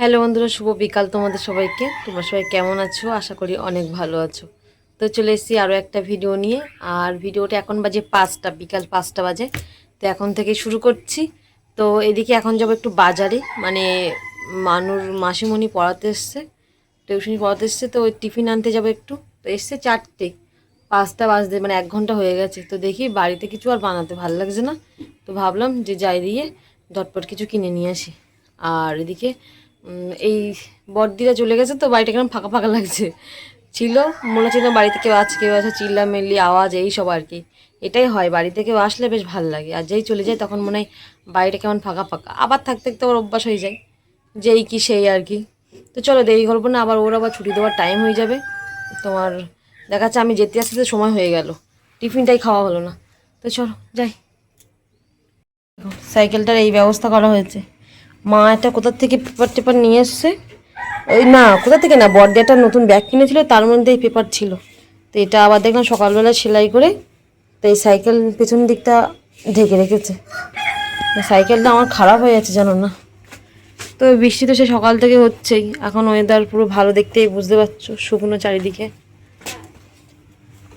Hello বন্ধুরা, শুভ বিকাল তোমাদের সবাইকে। তোমরা সবাই কেমন আছো? আশা করি অনেক ভালো আছো। তো চলে এসেছি আরও একটা ভিডিও নিয়ে। আর ভিডিওটা এখন বাজে পাঁচটা, বিকাল পাঁচটা বাজে। তো এখন থেকে শুরু করছি। তো এদিকে এখন যাব একটু বাজারে। মানে মানুর মাসিমণি পড়াতে এসছে টিউশনি পড়াতে এসছে, তো ওই টিফিন আনতে যাব একটু। তো এসছে চারটে, পাঁচটা বাজতে মানে এক ঘণ্টা হয়ে গেছে। তো দেখি বাড়িতে কিছু আর বানাতে ভালো লাগছে না। তো ভাবলাম যে যাই দিয়ে ঝটপট কিছু কিনে নিয়ে আসি। আর এদিকে এই বড়দিরা চলে গেছে তো বাড়িটা কেমন ফাঁকা ফাঁকা লাগছে। ছিল, মনে হচ্ছে না বাড়িতে কেউ আছে কেউ আছে, চিল্লামিল্লি, আওয়াজ, এই সব আর কি। এটাই হয়, বাড়িতে কেউ আসলে বেশ ভালো লাগে। আর যেই চলে যায় তখন মনে হয় বাড়িটা কেমন ফাঁকা ফাঁকা। আবার থাকতে থাকতে ওর অভ্যাস হয়ে যায় যেই কি সেই আর কি। তো চলো দেরি করব না, আবার ওর আবার ছুটি দেওয়ার টাইম হয়ে যাবে। তোমার দেখা যাচ্ছে আমি যেতে আসতে সময় হয়ে গেল। টিফিনটাই খাওয়া হলো না। তো চলো, যাই। সাইকেলটার এই ব্যবস্থা করা হয়েছে। মা একটা কোথার থেকে পেপার টেপার নিয়ে এসছে? ওই না, কোথা থেকে না বড়দি একটা নতুন ব্যাগ কিনেছিল, তার মধ্যে এই পেপার ছিল। তো এটা আবার দেখলাম সকালবেলা সেলাই করে, তো এই সাইকেল পেছন দিকটা ঢেকে রেখেছে। সাইকেলটা আমার খারাপ হয়ে যাচ্ছে, জানো না। তো বৃষ্টি তো সে সকাল থেকে হচ্ছেই, এখন ওয়েদার পুরো ভালো দেখতেই বুঝতে পারছ, শুকনো চারিদিকে।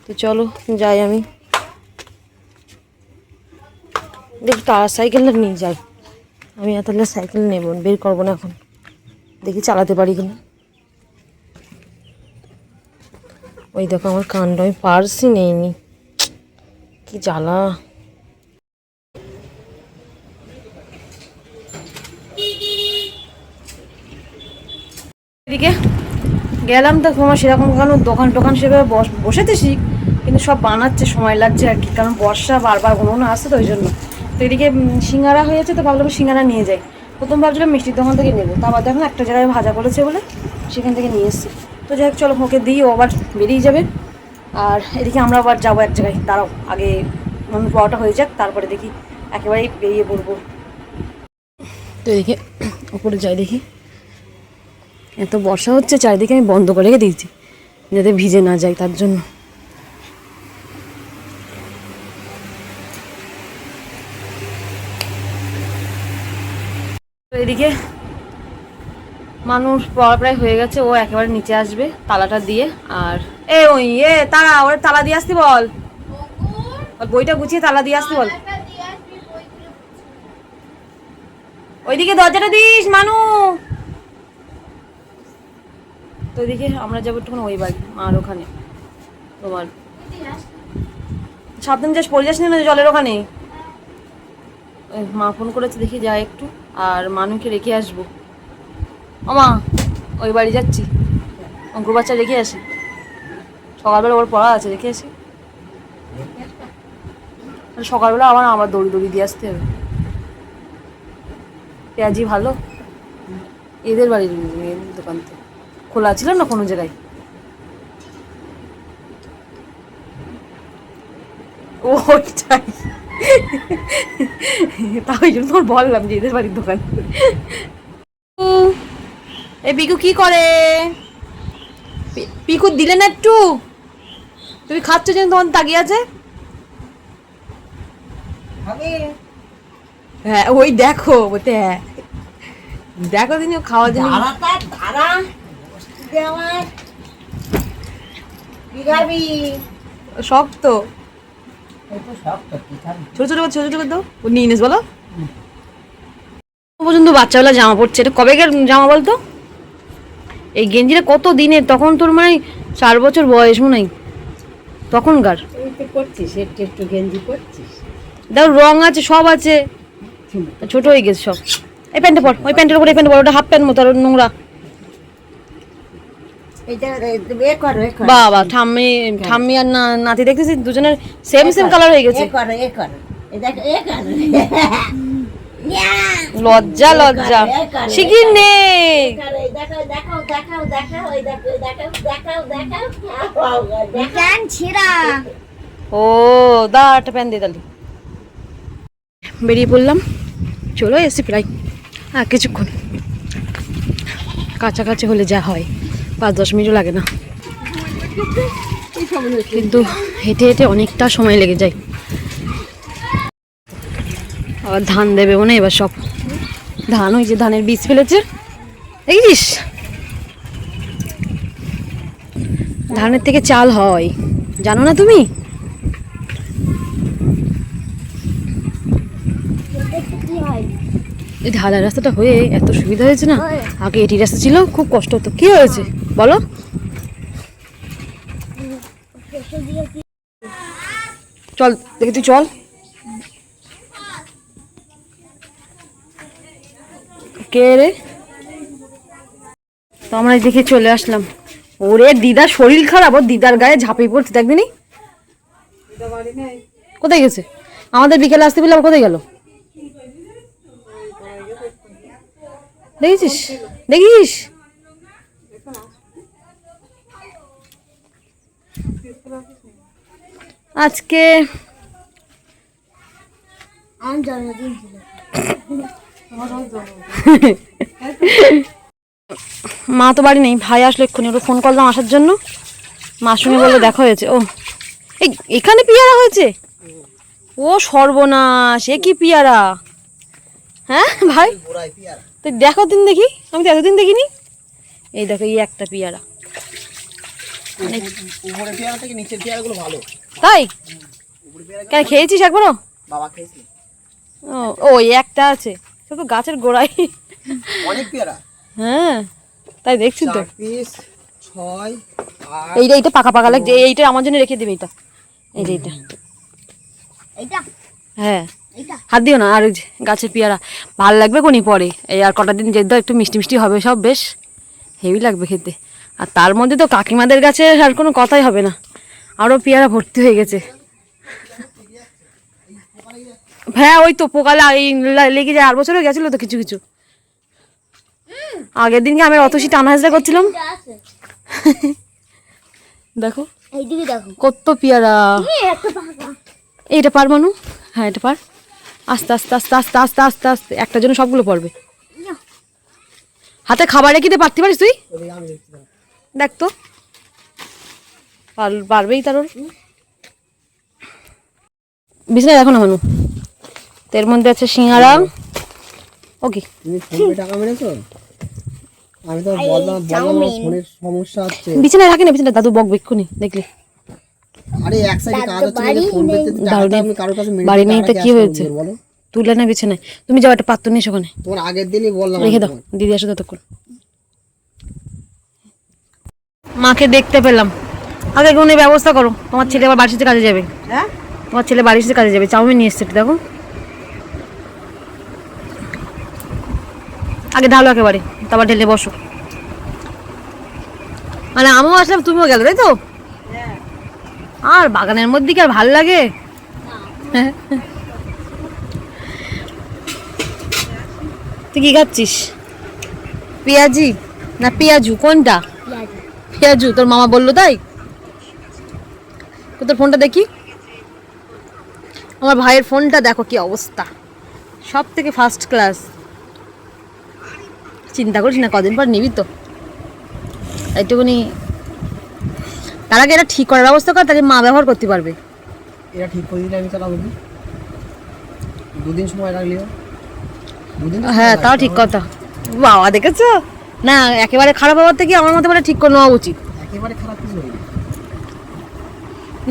তো চলো, যাই আমি। দেখি কার সাইকেলটা নিয়ে যাই। আমি আর তাহলে সাইকেল নেব, বের করব না এখন। দেখি চালাতে পারি কিনা। ওই দেখো আমার কাণ্ড, আমি পার্সই নেইনি। কি জ্বালা। এদিকে গেলাম তো তোমার সেরকম কোনো দোকান টোকান সেভাবে বস- বসেতে কিন্তু সব বানাচ্ছে, সময় লাগছে আর কি, কারণ বর্ষা বারবার কোনো না তো ওই জন্য। তো এদিকে সিঙ্গারা হয়েছে, তো ভাবলাম সিঙ্গারা নিয়ে যাই। প্রথম ভাবছিলাম মিষ্টির দোকান থেকে নেব। তা আবার দেখো একটা জায়গায় ভাজা করেছে বলে সেখান থেকে নিয়ে এসেছি। তো যাই হোক, চলো ওকে দিই, ও আবার বেরিয়ে যাবে। আর এদিকে আমরা আবার যাব এক জায়গায়। দাঁড়াও, আগে মন পাওয়াটা হয়ে যাক, তারপরে দেখি একেবারেই বেরিয়ে পড়ব। তো এদিকে উপরে যাই দেখি। এত বর্ষা হচ্ছে, চারিদিকে আমি বন্ধ করে রেখে দিয়েছি, যাতে ভিজে না যায় তার জন্য। এদিকে মানুষ পড়া প্রায় হয়ে গেছে, ও একেবারে নিচে আসবে তালাটা দিয়ে, আর এ ওই, এ, তারা, ওর তালা দিয়ে আসতে বল। বইটা গুছিয়ে তালা দিয়ে আসতে বল। ওইদিকে দরজাটা দিস, মানু। তো ওইদিকে আমরা যাব একটু ওই বাড়ি, মার ওখানে। তোমার। সাবধান যাস, পড়ে যাস না জলের ওখানে। মা ফোন করেছে, দেখি যাই একটু। আর মানুকে রেখে আসব। আমা ওই বাড়ি যাচ্ছি। অঙ্কুর বাচ্চা রেখে আসি। সকালবেলা ওর পড়া আছে, রেখে আসি। সকালবেলা আবার আবার দড়ি দড়ি দিয়ে আসতে হবে। পেঁয়াজি ভালো? এদের বাড়ির দোকান তো। খোলা ছিল না কোনো জায়গায়? ওইটাই। তা ওই জন্য তোমার বললাম যে এদের বাড়ির দোকান। এ পিকু কি করে? পিকু দিলে না একটু? তুমি খাচ্ছ যেন তোমার তাকিয়ে আছে? হ্যাঁ ওই দেখো বলতে হ্যাঁ। দেখো দিন খাওয়ার জন্য। শক্ত এই তো শক্ত কি খাবি ছোট ছোট ছোট ছোট দাও। নিয়ে নিস বলো। পর্যন্ত বাচ্চাবেলা জামা পড়ছে এটা কবেকার জামা বলতো? এই গেঞ্জিটা কত দিনের? তখন তোর মানে চার বছর বয়স মনে হয়। তখনকার। দেখো রং আছে সব আছে। ছোট হয়ে গেছে সব। এই প্যান্টটা পর ওই প্যান্টের উপরে এই প্যান্ট পর ওটা হাফ প্যান্ট মতো আর নোংরা। বাবা ঠাম্মি ঠাম্মি আর না নাতি দেখতেছি দুজনের সেম সেম কালার হয়ে গেছে! লজ্জা লজ্জা। শিখির নেই ও দা একটা প্যান দিয়ে তাহলে বেরিয়ে পড়লাম। চলো এসে প্রায়। আর কিছুক্ষণ। কাছাকাছি হলে যা হয়। পাঁচ, দশ মিনিটও লাগে না। কিন্তু হেঁটে হেঁটে অনেকটা সময় লেগে যায়। আবার ধান দেবে মনে এবার সব ধান, ওই যে ধানের বীজ ফেলেছে। দেখিস ধানের থেকে চাল হয়। জানো না তুমি? এই ঢালাই রাস্তাটা হয়ে এত সুবিধা হয়েছে না? আগে এটি রাস্তা ছিল, খুব কষ্ট হতো। কি হয়েছে? বলো। চল দেখি চল। কে রে? তো আমরা দেখে চলে আসলাম। ওরে, দিদার শরীর খারাপ, ওর দিদার গায়ে ঝাঁপিয়ে পড়ছে দেখবিনি কোথায় গেছে? আমাদের বিকেলে আসতে বলে আবার কোথায় গেল? দেখেছিস দেখিস আজকে মা তো বাড়ি নেই ভাই আসলো এক্ষুনি ওকে ফোন করলাম আসার জন্য। মার সঙ্গে বলল দেখা হয়েছে ও এই এখানে পিয়ারা হয়েছে? ও সর্বনাশ এ কি পিয়ারা? হ্যাঁ ভাই? তো দেখো দিন দেখি আমি তো এতদিন দেখিনি। এই দেখো এই একটা পিয়ারা। উপরে পেয়ারা থেকে নিচের পেয়ারাগুলো ভালো। তাই? কেন খেয়েছিস একবারও বাবা খেয়েছে। ও ও এই একটা আছে। সে তো গাছের গোড়ায়। অনেক পেয়ারা। হ্যাঁ তাই দেখছি তো। পিস ছয় এইটা এইটা পাকা পাকা লাগছে। এইটা আমার জন্য রেখে দিবে এইটা। এই যে এইটা। এইটা? হ্যাঁ। হাত দিও না আর ওই যে গাছের পেয়ারা। ভালো লাগবে কোনি পরে? এই আর কটা দিন যেতে একটু মিষ্টি মিষ্টি হবে সব বেশ। হেভি লাগবে খেতে। আর তার মধ্যে তো কাকিমাদের কাছে আর কোনো কথাই হবে না। আরও পেয়ারা ভর্তি হয়ে গেছে। হ্যাঁ ওই তো পোকালা এই লা- লেগে যায়। আর বছরও গেছিল তো কিছু কিছু। আগের দিনকে আমি অতসি টানা হাজরা করছিলাম। দেখো দেখো। কত পেয়ারা। একটা এইটা পার মানু? হ্যাঁ এটা পার। আস্তে আস্তে আস্তে আস্তে আস্তে আস্তে আস্তে। একটার জন্য সবগুলো পড়বে। হাতে খাবার রেখে দিয়ে পারতে পারিস তুই? দেখ তো। পারবেই তার ওর বিছানায় দেখো না মানু। তো এর মধ্যে আছে সিঙ্গারা। ওকে। টাকা মেরেছো? আমি তো বললাম বললাম ফোনের সমস্যা হচ্ছে। বিছানায় রাখি না বিছানায়। দাদু বক বেক্ষুনি দেখলে? আরে এক সাইডে কাজ হচ্ছে ফোন পেতে। আমি কারোর কাছে মেরে বাড়ি নেই তো কি হয়েছে? তুলে না বিছানায়। তুমি যাও একটা পাত্র নিস ওখানে। তোমার আগের দিনই বললাম রেখে দাও। দিদি আসো ততক্ষণ। মাকে দেখতে পেলাম। আগে কোনো ব্যবস্থা করো তোমার ছেলে আবার বাড়ির কাজে যাবে। হ্যাঁ? তোমার ছেলে বাড়ির কাজে যাবে চাউমিন নিয়ে এসছে দেখো। আগে ঢালো একেবারে তারপর ঢেলে বসো। মানে আমিও আসলাম তুমিও গেলে তাই তো? আর বাগানের মধ্যে কি আর ভালো লাগে? তুই কি খাচ্ছিস? পেঁয়াজি। না পেঁয়াজু কোনটা? পেঁয়াজ তোর মামা বলল তাই? তোর ফোনটা দেখি। আমার ভাইয়ের ফোনটা দেখো কি অবস্থা। সব থেকে ফার্স্ট ক্লাস চিন্তা করিস না কদিন পর নিবি তো। একটুখানি তার আগে এটা ঠিক করার ব্যবস্থা কর তাকে মা ব্যবহার করতে পারবে। এটা ঠিক করে দিলে আমি চালাবো? দুদিন সময় দুদিন হ্যাঁ তাও ঠিক কথা। বাবা দেখেছ? না একেবারে খারাপ হওয়ার থেকে আমার মতে বলে ঠিক করে নেওয়া উচিত। একেবারে খারাপ কিছু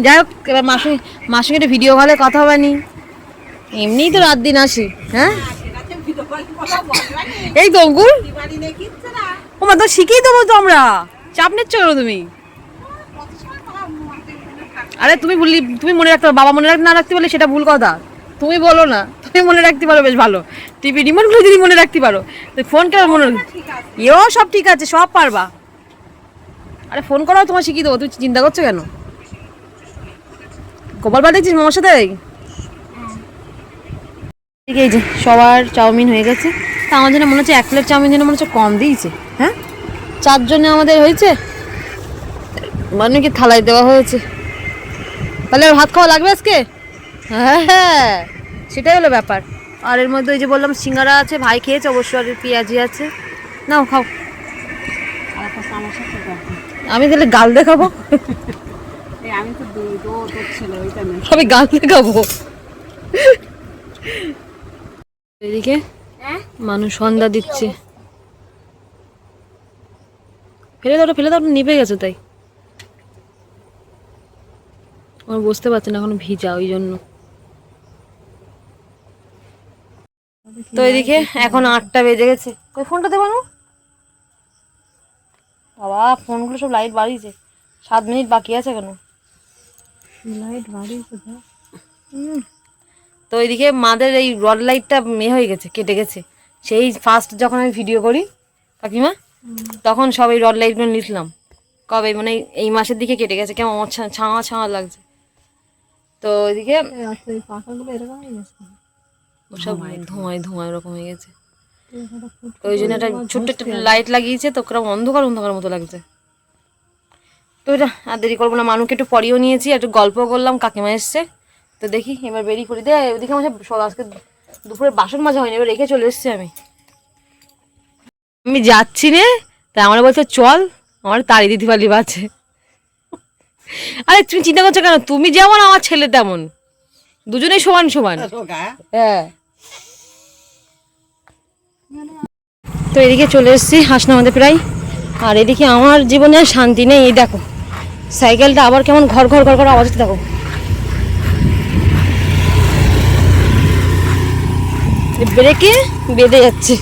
যাই হোক এবার মাসে মাসে একটা ভিডিও কলে কথা হয়নি এমনিই তো রাত দিন আসি হ্যাঁ? এই তো অঙ্কুর। ও মা তো শিখিয়ে দেবো তো আমরা। চাপ নিচ্ছ কেন তুমি? আরে তুমি বললি তুমি মনে রাখতে বাবা মনে রাখতে না রাখতে বলে সেটা ভুল কথা। তুমি বলো না। মনে রাখতে পারো বেশ ভালো। টিভি রিমোটগুলো যদি মনে রাখতে পারো, তো ফোন কেন মনে এও সব ঠিক আছে, সব পারবা। আরে ফোন করাও তোমার শিখিয়ে দেবো, তুমি চিন্তা করছ কেন? গোপাল দেখছিস মামার সাথে? ঠিক এই যে, সবার চাউমিন হয়ে গেছে। তা আমার জন্য মনে হচ্ছে এক প্লেট চাউমিন যেন মনে হচ্ছে কম দিয়েছে হ্যাঁ? চারজনে আমাদের হয়েছে? মানে কি থালায় দেওয়া হয়েছে? তাহলে ভাত খাওয়া লাগবে আজকে? হ্যাঁ হ্যাঁ। সেটাই হলো ব্যাপার। আর এর মধ্যে ওই যে বললাম, সিঙ্গারা আছে, ভাই খেয়েছে, অবশ্য আর পেঁয়াজি আছে। নাও, খাও। আমি তাহলে গাল দেখাবো? আমি গাল দেখাবো। এদিকে মানুষ সন্ধ্যা দিচ্ছে। ফেলে দাও ফেলে দাও নিভে গেছে তাই। আমার বুঝতে পারছি না, এখন ভিজা, ওই জন্য। তো এদিকে এখন আটটা বেজে গেছে। ওই ফোনটা দেবো বাবা ফোনগুলো সব লাইট বাড়িয়েছে। সাত মিনিট বাকি আছে কেন লাইট বাড়িয়েছে তো। ওইদিকে মাদের এই রড লাইটটা এ হয়ে গেছে কেটে গেছে। সেই ফার্স্ট যখন আমি ভিডিও করি কাকিমা তখন সব এই রড লাইটগুলো নিলাম কবে? মানে এই- মাসের দিকে কেটে গেছে কেমন আমার ছা- ছাওয়া ছাওয়া লাগছে তো ওইদিকে পাখাগুলো এরকম সব ধোঁয়ায় ধোঁয়ায়। ওরকম হয়ে গেছে। ওই জন্য একটা ছোট্ট একটা লাইট লাগিয়েছে তো কীরকম অন্ধকার অন্ধকার মতো লাগছে। তো এটা আর দেরি করব না মানুষকে একটু পরিয়েও নিয়েছি একটু গল্প করলাম কাকিমা এসছে। তো দেখি এবার বেরিয়ে পড়ি। দে ওদিকে আমার সব- আজকে দুপুরে বাসন মাজা হয়নি এবার রেখে চলে এসছি আমি। আমি যাচ্ছি রে তা আমার বলছে চল আমার তাড়ি দিতে পারলি বাছে আরে তুমি চিন্তা করছ কেন? তুমি যেমন আমার ছেলে তেমন। দুজনেই সমান সমান। হ্যাঁ। তো এদিকে চলে এসেছি, হাসনা আমাদের প্রায়। আর এদিকে আমার জীবনে শান্তি নেই, এই দেখো। সাইকেলটা আবার কেমন ঘর ঘর ঘর ঘর আওয়াজ দেখো। ব্রেকে বেঁধে যাচ্ছে।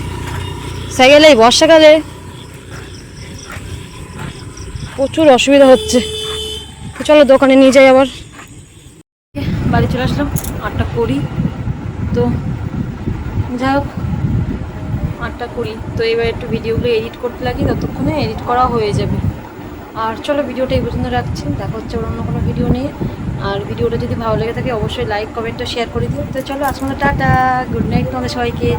সাইকেলে, এই বর্ষাকালে প্রচুর অসুবিধা হচ্ছে। চলো দোকানে নিয়ে যাই আবার। বাড়ি চলে আসলাম, আটটা করি তো যাই হোক আটটা কুড়ি তো এবার একটু ভিডিওগুলো এডিট করতে লাগি, ততক্ষণে এডিট করা হয়ে যাবে। আর চলো ভিডিওটা এই পর্যন্ত রাখছি। দেখা হচ্ছে অন্য কোনো ভিডিও নিয়ে। আর ভিডিওটা যদি ভালো লেগে থাকে, অবশ্যই লাইক কমেন্টটা শেয়ার করে দিও। তো চলো আসলে টাটা। গুড নাইট তোমাদের সবাইকে।